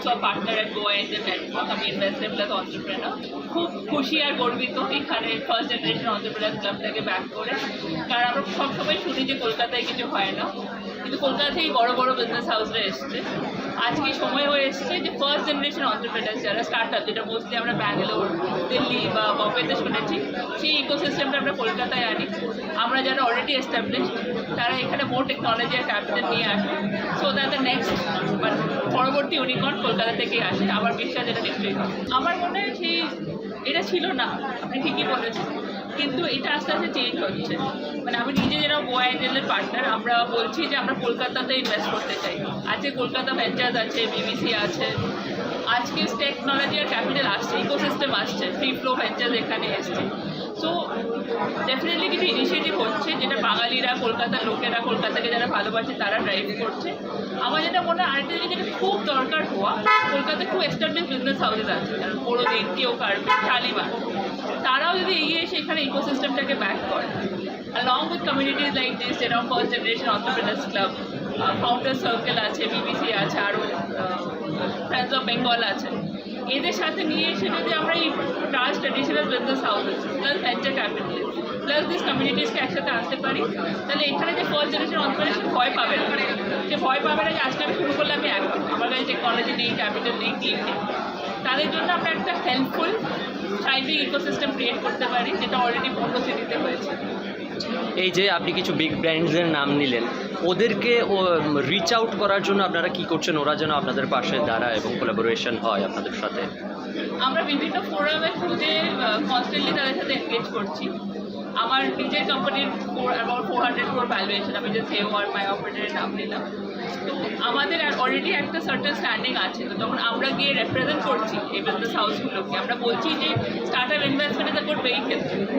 also a partner at Network. আমি investor plus entrepreneur খুব খুশি আর গর্বিত এখানে ফার্স্ট জেনারেশন অন্টারপ্রেনার ক্লাবটাকে ব্যাক করে। কারণ আমরা সবসময় শুনি যে কলকাতায় কিছু হয় না। কিন্তু কলকাতা থেকেই বড় বড় বিজনেস হাউসরা এসছে। আজকে সময় হয়ে এসেছে যে ফার্স্ট জেনারেশন অন্টারপ্রেনার যারা স্টার্ট আপ যেটা মোস্টলি আমরা ব্যাঙ্গালোর, দিল্লি বা বম্বেতে শুনেছি, সেই ইকোসিস্টেমটা আমরা কলকাতায় আনি। আমরা যারা অলরেডি এস্টাবলিশ তারা এখানে মোর টেকনোলজি আর ক্যাপিটাল নিয়ে আসে। সো দ্যাট দ্য নেক্সট মানে পরবর্তী ইউনিকর্ন কলকাতা থেকে আসে আমার বিশ্বাস এটা নিশ্চয়ই। আমার মনে হয় সেই, এটা ছিল না, আপনি ঠিকই বলেছেন। কিন্তু এটা আস্তে আস্তে চেঞ্জ হচ্ছে। মানে আমি নিজে যেটা গোয়া এঞ্জেলের পার্টনার আমরা বলছি যে আমরা কলকাতাতে ইনভেস্ট করতে চাই। আজকে কলকাতা ভেঞ্চার্স আছে বিবিসি আছে। আজকে টেকনোলজি আর ক্যাপিটাল আসছে ইকোসিস্টেম আসছে ফ্রি ফ্লো ভেঞ্চার্স এখানে এসছে। সো ডেফিনেটলি কিছু ইনিশিয়েটিভ হচ্ছে যেটা বাঙালিরা, কলকাতার লোকেরা কলকাতাকে যারা ভালোবাসে তারা ড্রাইভ করছে। আমার যেটা মনে হয়, আরেকটা জিনিস যেটা খুব দরকার হওয়া, কলকাতায় খুব এস্টাবলিশ বিজনেস হাউসেস আছে, যেমন বড়দিন কেউ কার্বি শালিমার। তারাও যদি এগিয়ে এসে এখানে ইকোসিস্টেমটাকে ব্যাক করে along with communities like this যেরকম first generation entrepreneurs club founder circle আছে বিবিসি আছে আরও ফ্রেন্ডস অফ বেঙ্গল আছে। এদের সাথে নিয়ে এসে যদি আমরা এই trans traditional business houses plus venture capital plus this কমিউনিটিসকে একসাথে আনতে পারি, তাহলে এখানে যে ফার্স্ট জেনারেশন অন্টারপ্রেনার ভয় পাবে না। যে ভয় পাবে না যে আজকে আমি শুরু করলে আমি এক আমার কাছে টেকনোলজি নেই ক্যাপিটাল নেই টিম নেই। তাদের জন্য আমরা একটা হেল্পফুল সাইভিক ইকোসিস্টেম ক্রিয়েট করতে পারি, যেটা অলরেডি পূর্ণ সিটিতে হয়েছে। এই যে আপনি কিছু বিগ ব্র্যান্ডসের নাম নিলেন, ওদেরকে রিচ আউট করার জন্য আপনারা কি করছেন? ওরা যেন আপনাদের পাশে দাঁড়ায় এবং কোলাবোরেশন হয় আপনাদের সাথে। আমরা বিভিন্ন ফোরামের থ্রুতে কনস্ট্যান্টলি তাদের সাথে এনগেজ করছি। আমার নিজের কোম্পানির four about four hundred four valuation আমি যে সেও আর মাই অপারেটারের নাম নিলাম। তো আমাদের অলরেডি একটা সার্টেন স্ট্যান্ডিং আছে। তো তখন আমরা গিয়ে রেপ্রেজেন্ট করছি এই বিজনেস হাউসগুলোকে আমরা বলছি যে startup investment is a good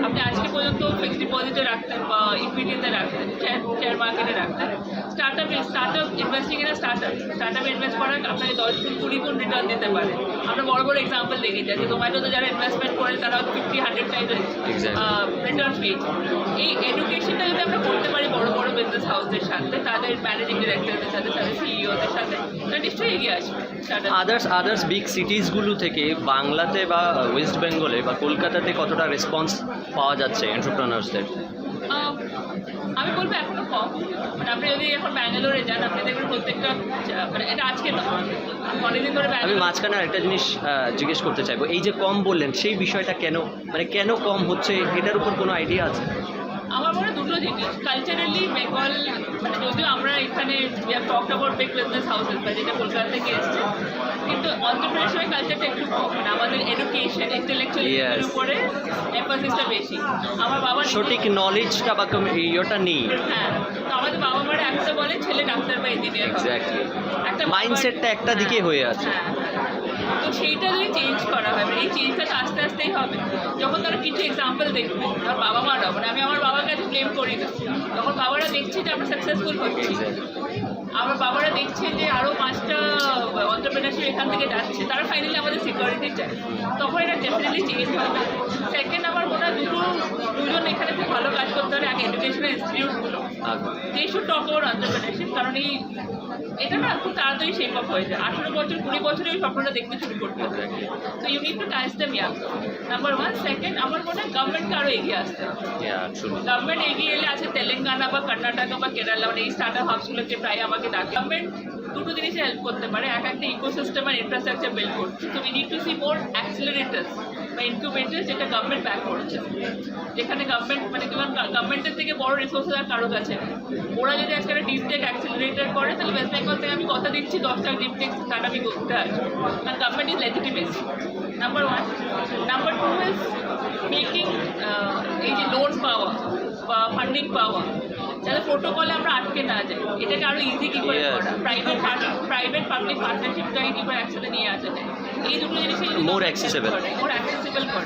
আপনি আজকে পর্যন্ত ফিক্সড ডিপোজিটে রাখতেন বা ইকুইটিতে রাখতেন শেয়ার মার্কেটে রাখতেন। Startup investing in startup স্টার্ট আপে ইনভেস্ট করা আপনাকে দশ গুণ কুড়ি গুণ রিটার্ন দিতে পারে। আমরা বড় বড় এক্সাম্পল দেখি যাচ্ছি জোম্যাটোতে যারা ইনভেস্টমেন্ট করে তারা ফিফটি হান্ড্রেড Exactly. রিটার্ন পেয়েছে এই এডুকেশনটা যদি আমরা করতে পারি বড় বড় বিজনেস হাউসের সাথে তাদের ম্যানেজিং ডিরেক্টরদের সাথে তাদের সিইওদের সাথে তারা নিশ্চয়ই এগিয়ে আসবে। আদার্স আদার্স বিগ সিটিসগুলো থেকে বাংলাতে বা ওয়েস্ট বেঙ্গলে বা কলকাতাতে কতটা রেসপন্স পাওয়া যাচ্ছে এন্টারপ্রেনার্সদের আমি বলব এখনও কম মানে আপনি যদি এখন ব্যাঙ্গালোরে যান আপনি দেখবেন প্রত্যেকটা মানে এটা আজকে না আমি অনেকদিন ধরে আমি মাঝখানে আরেকটা জিনিস জিজ্ঞেস করতে চাইব। এই যে কম বললেন সেই বিষয়টা কেন মানে কেন কম হচ্ছে? এটার উপর কোনো আইডিয়া আছে? আমার মনে দুটো জিনিস। কালচারালি বেঙ্গল যদিও আমরা এখানে talk about big business houses বা যেটা কলকাতা থেকে এসছে। কিন্তু অন্ধ্রপ্রদেশের কালচারটা একটু কম মানে আমাদের এডুকেশন ইন্টেলেকচুয়ালি. উপরে এম্পাসিসটা বেশি। আমার বাবা সঠিক নলেজটা বা ইয়েটা নেই। হ্যাঁ। তো আমাদের বাবা মারা একটা বলে ছেলে ডাক্তার বা ইঞ্জিনিয়ার এক্স্যাক্টলি একটা মাইন্ডসেটটা একটা দিকে হয়ে। আছে। হ্যাঁ। তো সেইটা যদি চেঞ্জ করা হয় এই চেঞ্জটা তো আস্তে আস্তেই হবে। যখন তারা কিছু এক্সাম্পল দেখবে আমার বাবা মারা মানে আমি আমার বাবার কাছে ব্লেম করি না। তখন বাবারা দেখছে যে আমরা সাকসেসফুল হচ্ছি আমার বাবারা দেখছে যে আরও পাঁচটা অন্টারপ্রেনারশিপ এখান থেকে যাচ্ছে তারা ফাইনালি আমাদের সিকিউরিটি চায় তখন এটা ডেফিনেটলি চেঞ্জ হবে সেকেন্ড আমার মনে হয় দুটো দুজন এখানে খুব ভালো কাজ করতে হবে এক educational ইনস্টিটিউটগুলো they should talk over entrepreneurship কারণ এই এটা না খুব তাড়াতাড়ি শেপ আপ হয়ে যায়। আঠেরো বছর কুড়ি বছরে ওই স্বপ্নটা দেখতে শুরু করতে হবে। তো you need to touch them young number one second আমার মনে হয় গভর্নমেন্টকে আরও এগিয়ে আসতে হবে। গভর্নমেন্ট এগিয়ে এলে আছে তেলেঙ্গানা বা কর্ণাটকা বা কেরালা মানে এই স্টার্ট আপ হাউসগুলোকে প্রায় আমাকে ডাকে। গভর্নমেন্ট দুটো জিনিসে হেল্প করতে পারে। এক একটা ইকোসিস্টেম আর ইনফ্রাস্ট্রাকচার বিল্ড করছে। তো we need to see more accelerators বা ইনকিউবেটার্স যেটা গভর্নমেন্ট ব্যাক করছে। যেখানে গভর্নমেন্ট মানে গভর্নমেন্টের থেকে বড় রিসোর্সেস আর কারও কাছে ওরা যদি আজকে একটা ডিপ টেক অ্যাক্সিলারেটার করে, তাহলে ওয়েস্ট বেঙ্গল থেকে আমি কথা দিচ্ছি দশটা ডিপ টেক স্টার্ট আমি করতে আসব। কারণ government is legitimacy number one number two is making এই যে লোন পাওয়া বা ফান্ডিং পাওয়া যাতে প্রোটোকলে আমরা আটকে না যাই এটাকে আরও ইজি কি করে করা? প্রাইভেট প্রাইভেট পাবলিক পার্টনারশিপটাকে কি করে একসাথে নিয়ে আসা যায়? এই দুটো জিনিস মোর অ্যাক্সেসেবল মোর অ্যাক্সেসেবল করে।